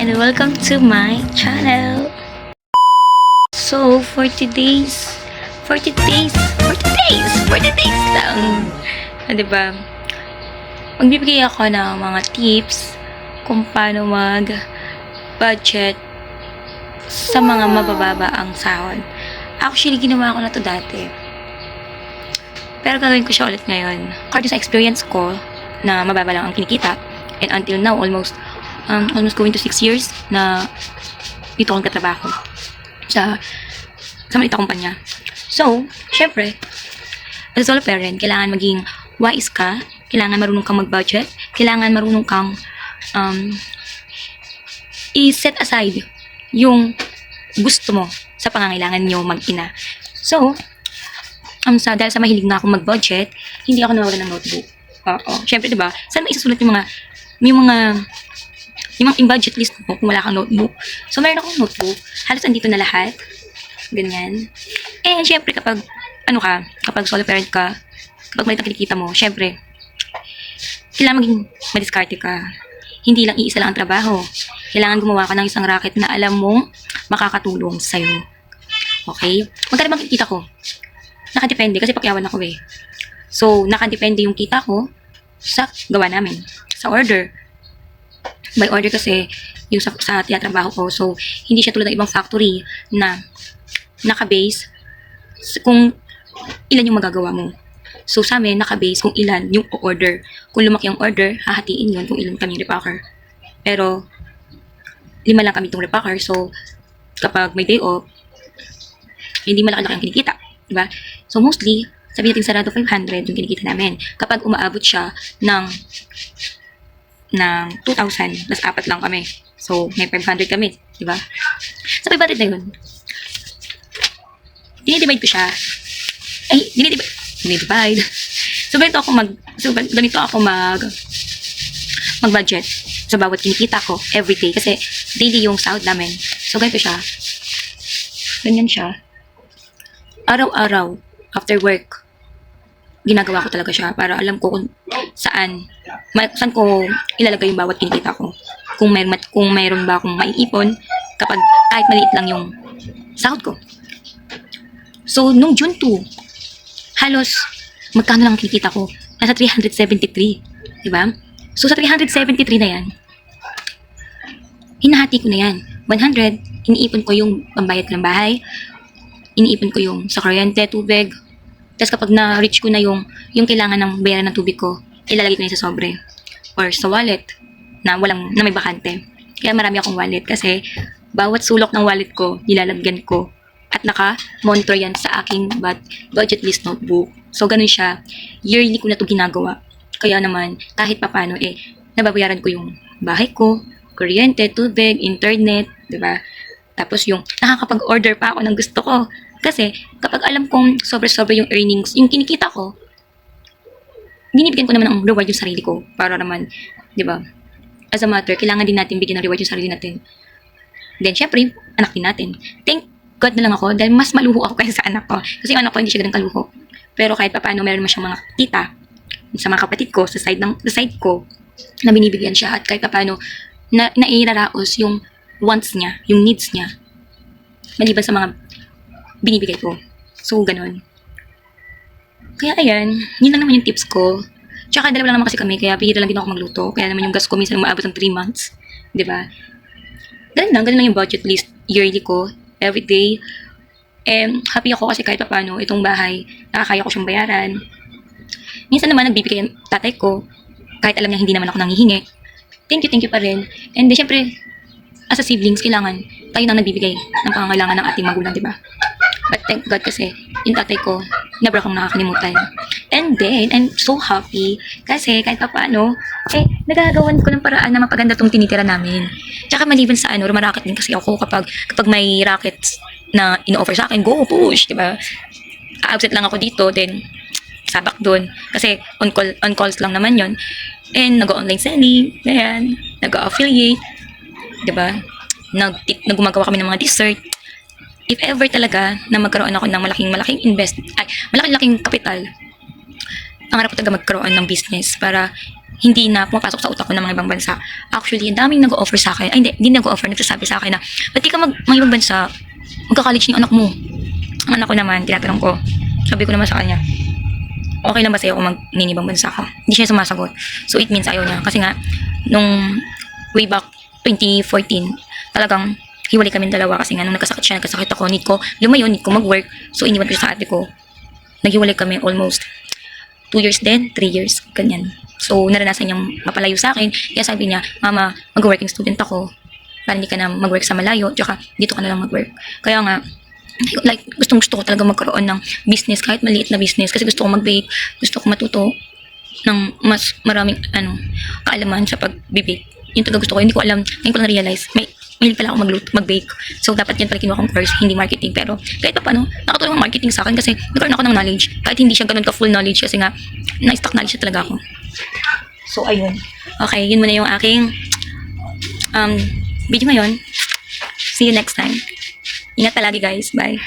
and welcome to my channel. So, for today's, for today's, for today's, for today's lang. Ah, diba? Magbibigay ako ng mga tips kung paano mag-budget sa mga mabababa ang sahod. Actually, ginawa ko na to dati. Pero gagawin ko siya ulit ngayon. According sa experience ko, na mababa lang ang kinikita, and until now, almost, um, almost going to 6 years na dito akong katrabaho sa sa maliit na kumpanya. So, syempre, as a solo parent, kailangan maging wise ka, kailangan marunong kang mag-budget, kailangan marunong kang um, i-set aside yung gusto mo sa pangangailangan nyo mag-ina. So, um, sa, dahil sa mahilig na akong mag-budget, hindi ako nawawala ng notebook. Oo. Siyempre, di ba? Saan mo isusulat yung mga, yung mga, yung mga in-budget list mo kung wala kang notebook? So, meron akong notebook. Halos andito na lahat. Ganyan. And, siyempre, kapag, ano ka, kapag solo parent ka, kapag maliit ang kinikita mo, siyempre, kailangan maging madiskarte ka. Hindi lang iisa lang ang trabaho. Kailangan gumawa ka ng isang racket na alam mong makakatulong sa'yo. Okay? Magkano bang kinikita ko? Nakadepende kasi pakyawan ako eh. So, nakadepende yung kita ko sa gawa namin. Sa order. By order kasi yung sa, sa tinatrabaho ko. So, hindi siya tulad ng ibang factory na naka-base kung ilan yung magagawa mo. So, sa amin, naka-base kung ilan yung order. Kung lumaki ang order, hahatiin yun kung ilan kami repacker. Pero, lima lang kami itong repacker. So, kapag may day off, hindi malaki-laki ang kinikita. Diba? So, mostly, sabihin natin sarado 500 yung kinikita namin. Kapag umaabot siya ng ng 2,000, mas apat lang kami. So, may 500 kami, di ba? Sa 500 na yun, dinidivide ko siya. Ay, dinidivide. Dinidivide. So, ganito ako mag, so, gan- ganito ako mag, mag-budget sa bawat kinikita ko every day. Kasi, daily yung sahod namin. So, ganito siya. Ganyan siya araw-araw after work ginagawa ko talaga siya para alam ko kung saan ma- saan ko ilalagay yung bawat kinikita ko. Kung may kung mayroon ba akong maiipon kapag kahit maliit lang yung sahod ko. So nung June 2 halos magkano lang ang kinikita ko? Nasa 373 di ba? So sa 373 na yan hinahati ko na yan. 100 iniipon ko yung pambayad ng bahay iniipon ko yung sa kuryente, tubig. Tapos kapag na-reach ko na yung, yung kailangan ng bayaran ng tubig ko, ilalagay ko na sa sobre. Or sa wallet na walang, na may bakante. Kaya marami akong wallet kasi bawat sulok ng wallet ko, nilalagyan ko. At naka-monitor yan sa aking bud- budget list notebook. So, ganun siya. Yearly ko na to ginagawa. Kaya naman, kahit papano, eh, nababayaran ko yung bahay ko, kuryente, tubig, internet, di ba? Tapos yung nakakapag-order pa ako ng gusto ko. Kasi kapag alam kong sobre-sobre yung earnings, yung kinikita ko, binibigyan ko naman ng reward yung sarili ko. Para naman, di ba? As a matter, kailangan din natin bigyan ng reward yung sarili natin. Then, syempre, anak din natin. Thank God na lang ako dahil mas maluho ako kaysa sa anak ko. Kasi yung anak ko hindi siya ganun kaluho. Pero kahit pa paano, meron naman siyang mga tita sa mga kapatid ko, sa side, ng, sa side ko, na binibigyan siya at kahit pa paano, na, nairaraos yung wants niya, yung needs niya. Maliban sa mga binibigay ko. So, ganun. Kaya ayan, yun lang naman yung tips ko. Tsaka dalawa lang naman kasi kami, kaya bihira lang din ako magluto. Kaya naman yung gas ko minsan umaabot ng 3 months. Di ba? Ganun lang, ganun lang yung budget list yearly ko, every day. And happy ako kasi kahit pa paano, itong bahay, nakakaya ko siyang bayaran. Minsan naman nagbibigay ang tatay ko, kahit alam niya hindi naman ako nanghihingi. Thank you, thank you pa rin. And then, syempre, as a siblings, kailangan tayo nang nagbibigay ng pangangailangan ng ating magulang, di ba? But thank God kasi yung tatay ko, never akong nakakalimutan. And then, I'm so happy kasi kahit pa paano, eh, nagagawan ko ng paraan na mapaganda tong tinitira namin. Tsaka maliban sa ano, rumaraket din kasi ako kapag, kapag may rackets na ino-offer sa akin, go, push, di ba? A-absent lang ako dito, then sabak doon. Kasi on call on calls lang naman yon And nag-online selling, ganyan, nag-affiliate, 'di ba? Nag nagumagawa kami ng mga dessert. If ever talaga na magkaroon ako ng malaking malaking invest, ay, malaking laking kapital, pangarap ko talaga magkaroon ng business para hindi na pumapasok sa utak ko ng mga ibang bansa. Actually, ang daming nag-offer sa akin. Ay, hindi, hindi nag-offer. Nagsasabi sa akin na, ba't di ka mag, mga ibang bansa? Magka-college na anak mo. Ang anak ko naman, tinatanong ko. Sabi ko naman sa kanya, okay lang ba sa'yo kung mag-ibang bansa ka? Hindi siya sumasagot. So, it means ayaw niya. Kasi nga, nung way back 2014, talagang hiwalay kami dalawa kasi nga nung nagkasakit siya, nagkasakit ako, need ko lumayo, need ko mag-work. So, iniwan ko sa ate ko. Naghiwalay kami almost two years din, three years, ganyan. So, naranasan niyang mapalayo sa akin. Kaya sabi niya, Mama, mag-working student ako. Para hindi ka na mag-work sa malayo. Tsaka, dito ka na lang mag-work. Kaya nga, like, gustong gusto ko talaga magkaroon ng business, kahit maliit na business. Kasi gusto ko mag-bake, gusto ko matuto ng mas maraming, ano, kaalaman sa pag-bake. Yun talaga gusto ko. Hindi ko alam, ngayon ko lang na-realize, may mahilig pala ako magluto, mag-bake. So, dapat yan pala kinuha kong course, hindi marketing. Pero, kahit pa paano, nakatulong ang marketing sa akin kasi nagkaroon ako ng knowledge. Kahit hindi siya ganun ka-full knowledge kasi nga, na-stock knowledge na talaga ako. So, ayun. Okay, yun muna yung aking um, video ngayon. See you next time. Ingat palagi guys. Bye.